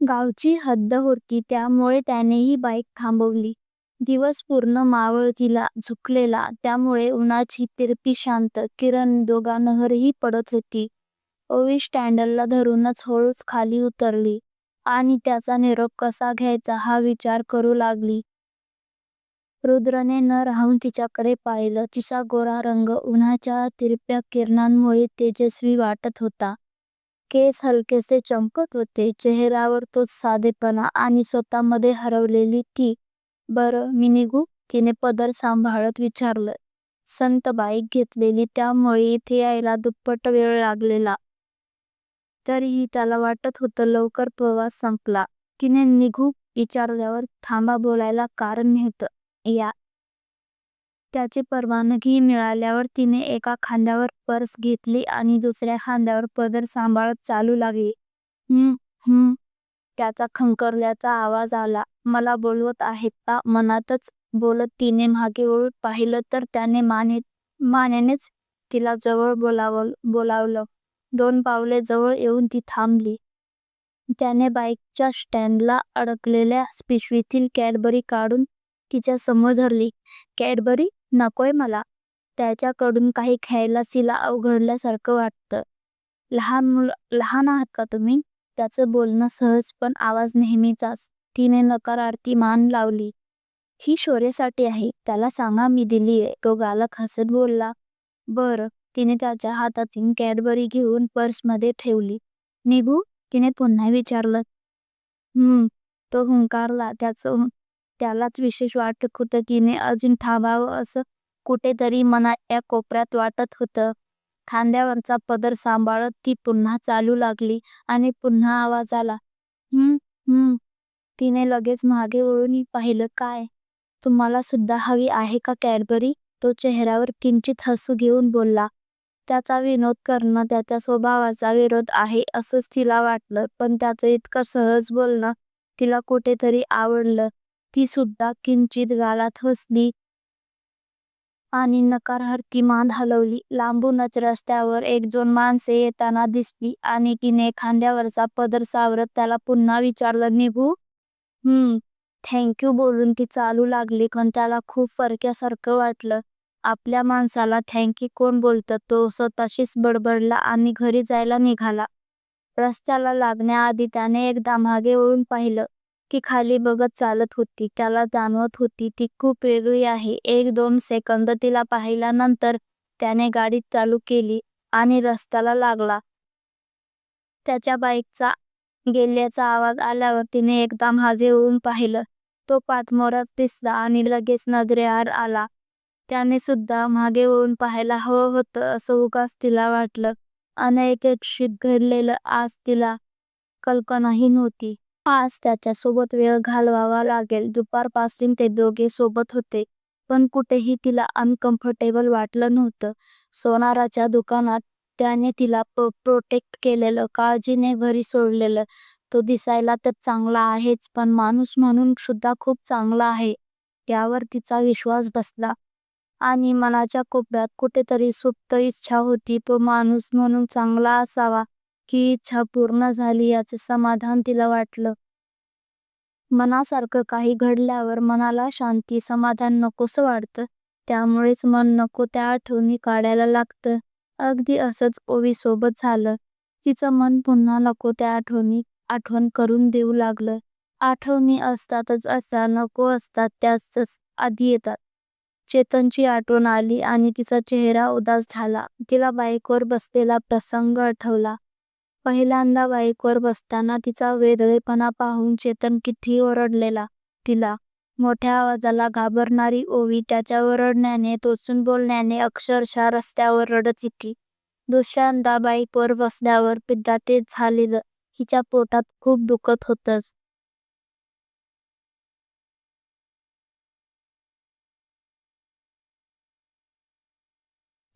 गावची हद्द होती त्यामुळे त्याने ही बाईक थांबवली. दिवस पूर्ण मावळतीला झुकलेला त्यामुळे उन्हाची तिरपी शांत किरण दोघांवरही पडत होती. ओवी स्टँडला धरूनच हळूच खाली उतरली आणि त्याचा निरोप कसा घ्यायचा हा विचार करू लागली. रुद्रने न राहून तिच्याकडे पाहिलं. तिचा गोरा रंग उन्हाच्या तिरप्या किरणांमुळे तेजस्वी वाटत होता. केस हलकेसे चमकत होते. चेहऱ्यावर तोच साधेपणा आणि स्वतःमध्ये हरवलेली ती. बरं मी निघू? तिने पदर सांभाळत विचारलं. संत बाईक घेतलेली त्यामुळे इथे यायला दुप्पट वेळ लागलेला. तरीही त्याला वाटत होतं लवकर प्रवास संपला. तिने निघू विचारल्यावर थांबा बोलायला कारण नव्हतं. या. त्याची परवानगी मिळाल्यावर तिने एका खांद्यावर पर्स घेतली आणि दुसऱ्या खांद्यावर पदर सांभाळत चालू लागली. हं हं त्याचा खंखरल्याचा आवाज आला. मला बोलवत आहेत का? मनातच बोलत तिने मागे वळून पाहिलं तर त्याने मानेनेच तिला जवळ बोलावलं. दोन पावले जवळ येऊन ती थांबली. त्याने बाईकच्या स्टँडला अडकलेल्या पिशवीतील कॅडबरी काढून तिच्यासमोर धरली. कॅडबरी? नकोय मला. त्याच्याकडून काही खायला तिला अवघडल्यासारखं वाटतं लहान आहात का तुम्ही? त्याचं बोलणं सहज पण आवाज नेहमीचाच. तिने नकारार्थी मान लावली. ही शौर्यसाठी आहे. त्याला सांगा मी दिलीये. तो गालक हसत बोलला. बरं. तिने त्याच्या हातातून कॅडबरी घेऊन पर्समध्ये ठेवली. निघू? तिने पुन्हा विचारलं. हम्म तो हुंकारला. त्याचं त्यालाच विशेष वाटत होतं. तिने अजून थांबावं असं कुठेतरी मनाच्या कोपऱ्यात वाटत होतं. खांद्यावरचा पदर सांभाळत ती पुन्हा चालू लागली आणि पुन्हा आवाज आला. हं हं तिने लगेच मागे वळून पाहिलं. काय? तुम्हाला सुद्धा हवी आहे का कॅडबरी? तो चेहऱ्यावर किंचित हसू घेऊन बोलला. त्याचा विनोद करणं त्याच्या स्वभावाचा विरोध आहे असंच तिला वाटलं. पण त्याचं इतकं सहज बोलणं तिला कुठेतरी आवडलं. ती सुद्धा किंचित गालात हसली आणि नकारार्थी मान हलवली. लांबूनच रस्त्यावर एक-दोन माणसे येताना दिसली आणि तिने खांद्यावरचा पदर सावरत त्याला पुन्हा विचारलं. निघू? हं. थँक यू बोलून ती चालू लागली. पण त्याला खूप परक्यासारखं वाटलं. आपल्या माणसाला थँक यू कोण बोलतं? तो स्वतःशीच बडबडला आणि घरी जायला निघाला. रस्त्याला लागण्याआधी त्याने एकदा मागे वळून पाहिलं. ती खाली बघत चालत होती. त्याला जाणवत होती ती खूप वेगळी आहे. एक-दोन सेकंद तिला पाहिल्यानंतर त्याने गाडी चालू केली आणि रस्त्याला लागला. त्याच्या बाईकचा गेल्याचा आवाज आल्यावर तिने एकदा मागे वळून पाहिलं. तो पाठमोराच दिसला आणि लगेच नजरेआड आला. त्याने सुद्धा मागे वळून पाहायला हवं हो, होतं असं उगाच तिला वाटलं. अनपेक्षित घडलेलं आज तिला कल्पनाही नव्हती. आज त्याच्यासोबत वेळ घालवावा लागेल. दुपारपासून ते दोघे सोबत होते. पण कुठेही तिला अनकम्फर्टेबल वाटलं नव्हतं. सोनाराच्या दुकानात त्याने तिला प्रोटेक्ट केलेलं. काळजीने घरी सोडलेलं. तो दिसायला तर चांगला आहेच पण माणूस म्हणून सुद्धा खूप चांगला आहे त्यावर तिचा विश्वास बसला. आणि मनाच्या कोपऱ्यात कुठेतरी सुप्त इच्छा होती तो माणूस म्हणून चांगला असावा. ही इच्छा पूर्ण झाली याचं समाधान तिला वाटलं. मनासारखं काही घडल्यावर मनाला शांती, समाधान नकोसं वाटतं. त्यामुळेच मन नको त्या आठवणी काढायला लागतं. अगदी असंच ओवीसोबत झालं. तिचं मन पुन्हा नको त्या आठवणी आठवण करून देऊ लागलं. आठवणी असतातच अशा, नको असतात त्याच आधी येतात. चेतनची आठवण आली आणि तिचा चेहरा उदास झाला. तिला बाईकवर बसलेला प्रसंग आठवला. पहिल्यांदा बाईकवर बसताना तिचा वेडरेपणा पाहून चेतन किती ओरडलेला तिला. मोठ्या आवाजाला घाबरणारी ओवी त्याच्या ओरडण्याने, टोचून बोलण्याने अक्षरशः रस्त्यावर रडत होती. दुसऱ्यांदा बाईकवर बसल्यावर सुद्धा तेच झालेलं. तिच्या पोटात खूप दुखत होतं.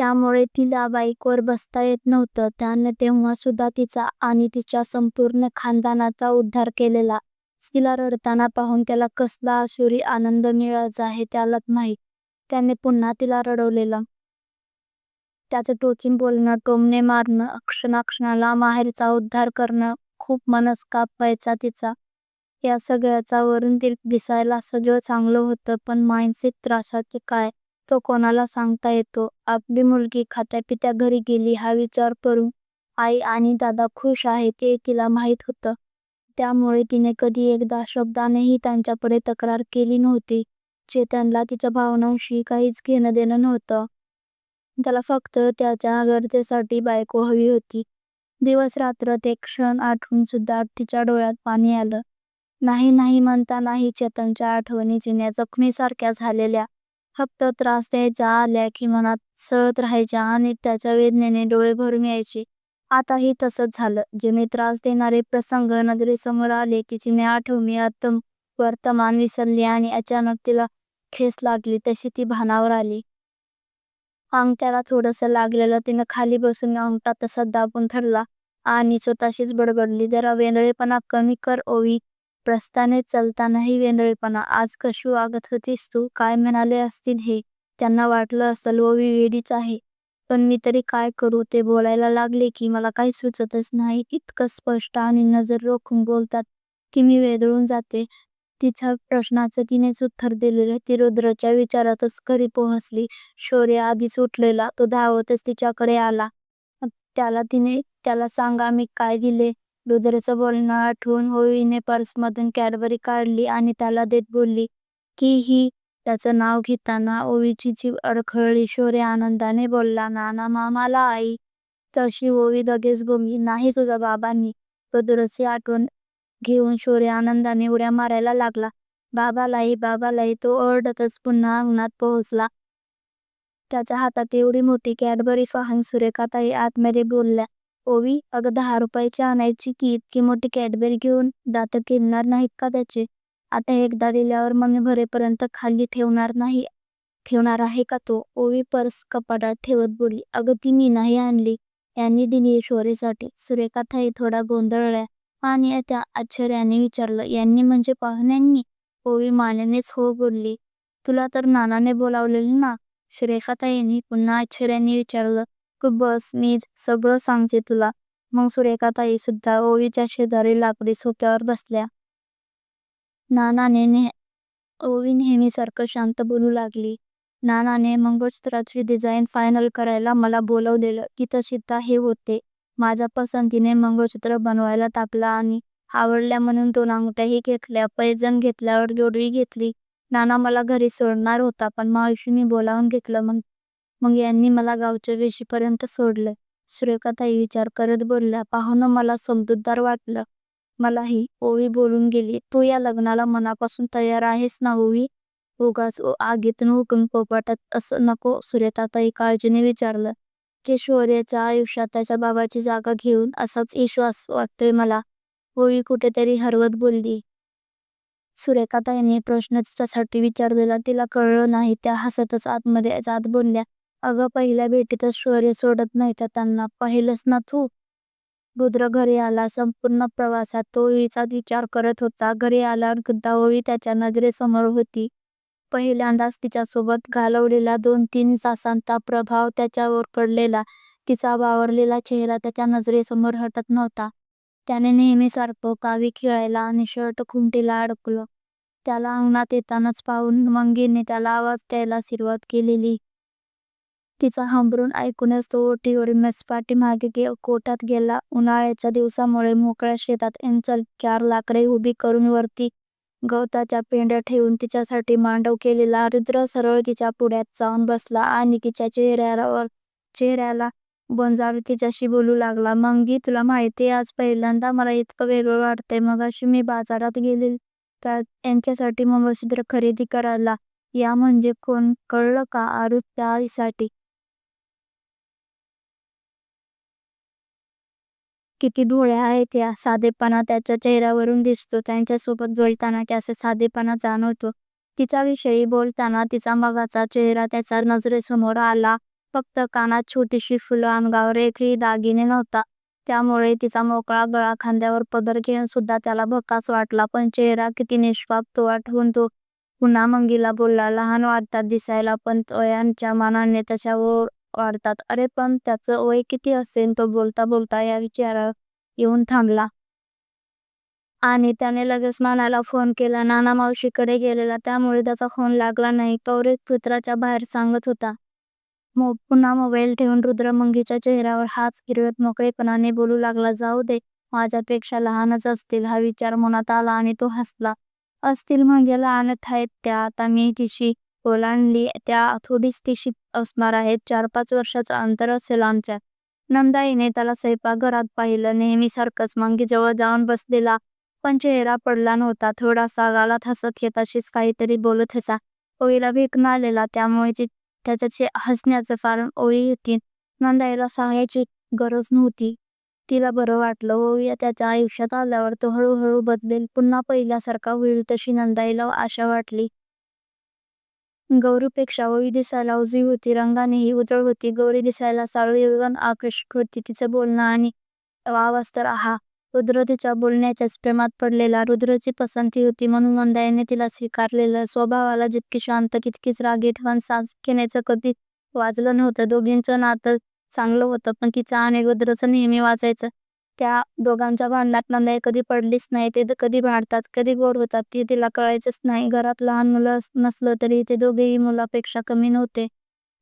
त्यामुळे तिला बाईकवर बसता येत नव्हतं. त्यांनी तेव्हा सुद्धा तिचा आणि तिच्या संपूर्ण खानदानाचा उद्धार केलेला. तिला रडताना पाहून त्याला कसला अशुरी आनंद मिळायचा हे त्यालाच माहीत. त्याने पुन्हा तिला रडवलेलं. त्याचं टोचून बोलणं, टोमणे मारणं, क्षणाक्षणाला माहेरचा उद्धार करणं खूप मनस्ताप व्हायचा तिचा. या सगळ्याचा वरून ती दिसायला सगळं चांगलं होतं पण मानसिक त्रासाचे काय, तो कोणाला सांगता येतो? आपली मुलगी खात्यापित्या घरी गेली हा विचार करून आई आणि दादा खुश आहेत हे तिला माहीत होतं. त्यामुळे तिने कधी एकदा शब्दानेही त्यांच्याकडे तक्रार केली नव्हती. चेतनला तिच्या भावनांशी काहीच घेणंदेणं नव्हतं. त्याला फक्त त्याच्या गरजेसाठी बायको हवी होती. दिवस-रात्र ते क्षण आठवूनसुद्धा तिच्या डोळ्यात पाणी आलं. नाही नाही म्हणतानाही चेतनच्या आठवणी जुन्या जखमेसारख्या झालेल्या. फक्त त्रास द्यायचा आल्या की मनात सळत राहायच्या आणि त्याच्या वेदनेने डोळे भरून यायचे. आताही तसंच झालं. जुने त्रास देणारे प्रसंग नजरेसमोर आले. की जिने आठवणी वर्तमान विसरली आणि अचानक तिला खेस लागली तशी ती भानावर आली. अंगठ्याला थोडंसं लागलेलं तिनं खाली बसून अंगठा तसाच दाबून धरला आणि स्वतःशीच बडबडली, जरा वेंधळेपणा कमी कर ओवी. प्रस्ताने चलतानाही वेंदळेपणा आज कशी वागत होतीस तू? काय म्हणाले असतील हे? त्यांना वाटलं असेल ओवी वेडीच आहे. पण मी तरी काय करू? ते बोलायला लागले की मला काही सुचतच नाही. इतकं स्पष्ट आणि नजर रोखून बोलतात की मी वेदळून जाते. तिच्या प्रश्नाचं तिनेच उत्तर दिलेलं. ती रुद्रच्या विचारातच घरी पोहोचली. शौर्य आधीच उठलेला. तो धावतच तिच्याकडे आला. त्याला तिने त्याला सांगा मी काय दिले? रुद्रचं बोलणं आठवून पर्स पर्समधून कॅडबरी काढली आणि त्याला देत बोलली की ही. त्याचं नाव घेताना ओवीची जीभ अडखळली. शौर्य आनंदाने बोलला, नाना मामाला आई. तशी ओवी लगेच बोलली, नाही तुझ्या बाबांनी. रुद्रची आठवण घेऊन शौर्य आनंदाने उड्या मारायला लागला. बाबालाई बाबालाई तो ओरडतच पुन्हा अंगणात पोहोचला. त्याच्या हातात एवढी मोठी कॅडबरी पाहून सुरेखाताई आतमध्ये बोलल्या, ओवी, अगं दहा रुपयाची आणायची की इतकी मोठी कॅडबरी घेऊन? दात किडणार नाहीत का त्याचे? आता एकदा दिल्यावर मग भरेपर्यंत खाली ठेवणार नाही ठेवणार आहे का तो? ओवी पर्स कपाटात ठेवत बोलली, अगं ती मी नाही आणली. यांनी दिली ईश्वरीसाठी सुरेखाताई थोडा गोंधळल्या आणि त्या आश्चर्याने विचारलं, यांनी म्हणजे पाहुण्यांनी? ओवी मानेनेच हो बोलली. तुला तर नानाने बोलावलेलं ना? सुरेखाताईंनी पुन्हा आश्चर्याने विचारलं. तू बस, मी सगळं सांगते तुला. मग सुरेखाताई सुद्धा ओवीच्या शेजारी लाकडी सोप्यावर बसल्या. नानाने ने ओवी नेहमीसारखं शांत बोलू लागली. नानाने मंगळसूत्राची डिझाईन फायनल करायला मला बोलावलेलं. तशीता हे होते. माझ्या पसंतीने मंगळसूत्र बनवायला टाकला आणि आवडल्या म्हणून दोन अंगठ्याही घेतल्या. पैजण घेतल्यावर जोडवी घेतली. नाना मला घरी सोडणार होता पण मावशीने बोलावून घेतलं. मग मग यांनी मला गावच्या वेशीपर्यंत सोडलं. सुरेखाताई विचार करत बोलल्या, पाहुणं मला समजूतदार वाटलं. मलाही. ओवी बोलून गेली, तू या लग्नाला मनापासून तयार आहेस ना ओवी? उगाच आगीतून हुकून पोपटात असं नको. सुरेखाताई काळजीने विचारलं. किशोर्याच्या आयुष्यात त्याच्या बाबाची जागा घेऊन असाच विश्वास वाटतोय मला. ओवी कुठेतरी हरवत बोलली. सुरेखाताईने प्रश्न त्यासाठी विचारलेला तिला कळलं नाही. त्या हसतच आतमध्ये जात बोलल्या, अगं पहिल्या भेटीतच शौर्य सोडत नव्हता त्यांना. पाहिलंस ना तू? रुद्र घरी आला. संपूर्ण प्रवासात तो ओवीचाच विचार करत होता. घरी आल्यावर सुद्धा त्याच्या नजरेसमोर होती. पहिल्यांदाच तिच्यासोबत घालवलेला दोन-तीन तासांचा प्रभाव त्याच्यावर पडलेला. तिचा वावरलेला चेहरा त्याच्या नजरेसमोर हटत नव्हता. त्याने नेहमीसारखं कावी खेळायला आणि शर्ट खुंटीला अडकलं. त्याला अंगणात येतानाच पाहून मंगीने त्याला आवाज द्यायला सुरुवात केलेली. तिचा हंबरून ऐकूनच तो ओटीवरूनच पाठीमागे कोटात गेला. उन्हाळ्याच्या दिवसामुळे मोकळ्या शेतात एंचल चार लाकडे उभी करून वरती गवताच्या पेंढ्या ठेवून तिच्यासाठी मांडव केलेला रुद्र सरळ तिच्या पुढ्यात जाऊन बसला आणि तिच्या चेहऱ्यावर चेहऱ्याला बंजारून तिच्याशी बोलू लागला, मंगी, तुला माहितीये आज पहिल्यांदा मला इतकं वेगळं वाटतंय. मगाशी मी बाजारात गेले यांच्यासाठी मंगळसूत्र खरेदी करायला. या म्हणजे कोण, कळलं का? आरुच्या आईसाठी. किती डोळ्या आहेत या. साधेपणा त्याच्या चेहऱ्यावरून दिसतो. त्यांच्यासोबत बोलताना त्याचा साधेपणा जाणवतो. तिच्याविषयी बोलताना तिचा मगाचा चेहरा त्याच्या नजरेसमोर आला. फक्त कानात छोटीशी फुलं, अंगावर एकही दागिने नव्हता. त्यामुळे तिचा मोकळा गळा, खांद्यावर पदर घेऊन सुद्धा त्याला भकास वाटला. पण चेहरा किती निष्पाप तो आठवून तो पुन्हा मंगीला बोलला, लहान वाटतात दिसायला पण वयाच्या मानाने त्याच्यावर वाढतात अरे पण त्याचं वय किती असेल? तो बोलता बोलता या विचारावर येऊन थांबला. आणि त्याने लगेच नानाला फोन केला. नाना मावशीकडे गेलेला त्यामुळे त्याचा फोन लागला नाही. गौरी पुत्राच्या बाहेर सांगत होता. पुन्हा मोबाईल ठेवून रुद्र मंगीच्या चेहऱ्यावर हात फिरवत मोकळेपणाने बोलू लागला. जाऊ दे, माझ्यापेक्षा लहानच असतील हा विचार मनात आला आणि तो हसला. असतील म्हणजे लहानच आहेत त्या. आता मी तिची ओलांडली त्या थोडीच तिशी असणार आहेत. चार पाच वर्षाचं अंतर असेल आमच्यात. नंदाईने त्याला स्वयंपाकघरात पाहिलं. नेहमीसारखंच मंगीजवळ जाऊन बसलेला. पण चेहरा पडला नव्हता. थोडासा गालात हसत घेत अशीच काहीतरी बोलत होता. ओळीला भीक आलेला त्यामुळे त्याच्याशी हसण्याचं कारण ओळी होती. नंदाईला सांगायची गरज नव्हती. तिला बरं वाटलं. ओळी त्याच्या आयुष्यात आल्यावर तो हळूहळू बदलेल. पुन्हा पहिल्यासारखा होईल तशी नंदाईला आशा वाटली. गौरीपेक्षा ओवी दिसायला उजवी होती. रंगानेही उजळ होती. गौरी दिसायला साळू आकर्षक होती. तिचं बोलणं आणि आवाज तर आहा! रुद्र तिच्या बोलण्याच्याच प्रेमात पडलेला. रुद्रची पसंती होती म्हणून मंदाईने तिला स्वीकारलेलं. स्वभावाला जितकी शांत तितकीच रागीट पण सासरकेचं कधी वाजलं नव्हतं. दोघींचं नातं चांगलं होतं पण तिचं आणि रुद्रचं नेहमी वाजायचं. त्या दोघांच्या भांडणात नंदाई कधी पडलीच नाही. ते कधी भांडतात, कधी गोड होतात ते तिला कळायचंच नाही. घरात लहान मुलं नसलं तरी ते दोघेही मुलापेक्षा कमी नव्हते.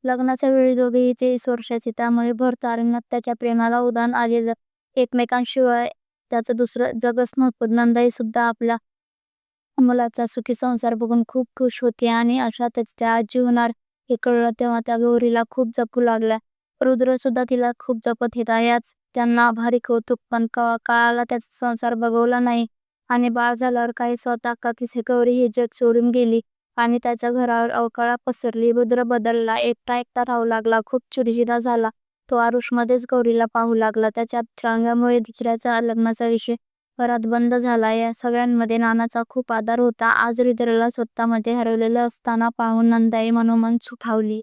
लग्नाच्या वेळी दोघेही तेवीस वर्षाचे त्यामुळे भर तारुण्यात त्याच्या प्रेमाला उदान आलेलं. एकमेकांशिवाय त्याचं दुसरं जगच नव्हतं. नंदाईसुद्धा आपला मुलाचा सुखी संसार बघून खूप खुश होती आणि अशातच त्या आजी होणार हे कळलं तेव्हा त्या गौरीला खूप जपू लागल्या. रुद्रसुद्धा तिला खूप जपत होता याच त्यांना भारी कौतुक. पण काळाला त्याचा संसार बघवला नाही आणि बाळ झाल्यावर काही स्वतः काकीचे गौरी ही जग सोडून गेली आणि त्याच्या घरावर अवकाळा पसरली. रुद्र बदलला. एकटा एकटा राहू लागला. खूप चिडचिडा झाला. तो आरुषमध्येच गौरीला पाहू लागला. त्याच्या रांगामुळे दुसऱ्याच्या लग्नाचा विषय घरात बंद झाला. या सगळ्यांमध्ये नानाचा खूप आधार होता. आज रुद्रला स्वतःमध्ये हरवलेलं असताना पाहून नंदाई मनोमन सुखावली.